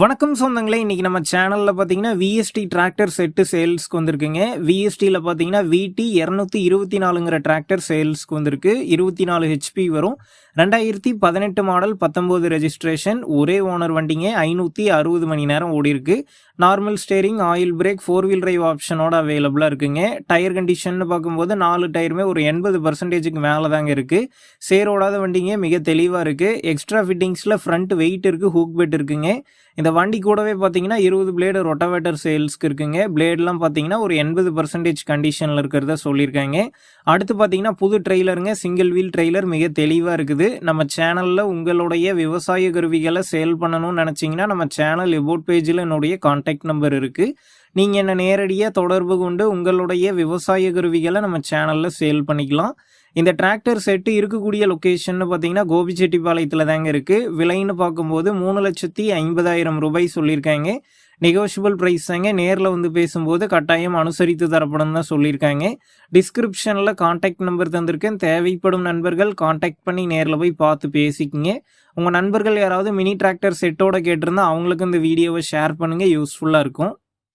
வணக்கம் சொந்தங்களே இன்றைக்கி நம்ம சேனலில் பார்த்தீங்கன்னா விஎஸ்டி டிராக்டர் செட்டு சேல்ஸ்க்கு வந்திருக்குங்க. விஎஸ்டியில் பார்த்தீங்கன்னா விடி இரநூத்தி இருபத்தி நாலுங்கிற டிராக்டர் சேல்ஸ்க்கு வந்திருக்கு. இருபத்தி நாலு ஹெச்பி வரும். ரெண்டாயிரத்தி பதினெட்டு மாடல் பத்தொம்போது ரெஜிஸ்ட்ரேஷன் ஒரே ஓனர் வண்டிங்க ஐநூற்றி அறுபது மணி நேரம் ஓடி இருக்கு normal steering oil brake four wheel drive ஆப்ஷனோட அவைலபிளாக இருக்குங்க. டயர் கண்டிஷன் பார்க்கும்போது நாலு டயருமே ஒரு எண்பது பர்சன்டேஜுக்கு மேலே தாங்க இருக்குது சேரோடாத வண்டிங்க மிக தெளிவாக இருக்குது எக்ஸ்ட்ரா ஃபிட்டிங்ஸில் ஃப்ரண்ட் வெயிட் இருக்குது ஹூக் பெட் இருக்குங்க. இந்த வண்டி கூடவே பார்த்தீங்கன்னா இருபது பிளேடு ரொட்டவேட்டர் சேல்ஸ்க்கு இருக்குங்க. பிளேட்லாம் பார்த்தீங்கன்னா ஒரு எண்பது பர்சன்டேஜ் கண்டிஷனில் இருக்கிறத சொல்லியிருக்காங்க. அடுத்து பார்த்தீங்கன்னா புது ட்ரெய்லருங்க சிங்கிள் வீல் ட்ரெய்லர் மிக தெளிவாக இருக்குது. நம்ம சேனலில் உங்களுடைய விவசாய கருவிகளை சேல் பண்ணணும்னு நினச்சிங்கன்னா நம்ம சேனல் எபோட் பேஜில் என்னுடைய காண்டாக்ட் நம்பர் இருக்குது நீங்கள் என்னை நேரடியாக தொடர்பு கொண்டு உங்களுடைய விவசாய கருவிகளை நம்ம சேனலில் சேல் பண்ணிக்கலாம். இந்த டிராக்டர் செட்டு இருக்கக்கூடிய லொக்கேஷன் பார்த்தீங்கன்னா கோபிச்செட்டிப்பாளையத்தில் தாங்க இருக்குது விலைன்னு பார்க்கும்போது மூணு லட்சத்தி ஐம்பதாயிரம் ரூபாய் சொல்லியிருக்காங்க. நெகோஷியபிள் ப்ரைஸ் தாங்க. நேரில் வந்து பேசும்போது கட்டாயம் அனுசரித்து தரப்படும் தான் சொல்லியிருக்காங்க. டிஸ்கிரிப்ஷனில் காண்டாக்ட் நம்பர் தந்திருக்கேன். தேவைப்படும் நண்பர்கள் காண்டாக்ட் பண்ணி நேரில் போய் பார்த்து பேசிக்கிங்க. உங்கள் நண்பர்கள் யாராவது மினி டிராக்டர் செட்டோட கேட்டிருந்தா அவங்களுக்கு இந்த வீடியோவை ஷேர் பண்ணுங்கள் யூஸ்ஃபுல்லாக இருக்கும்.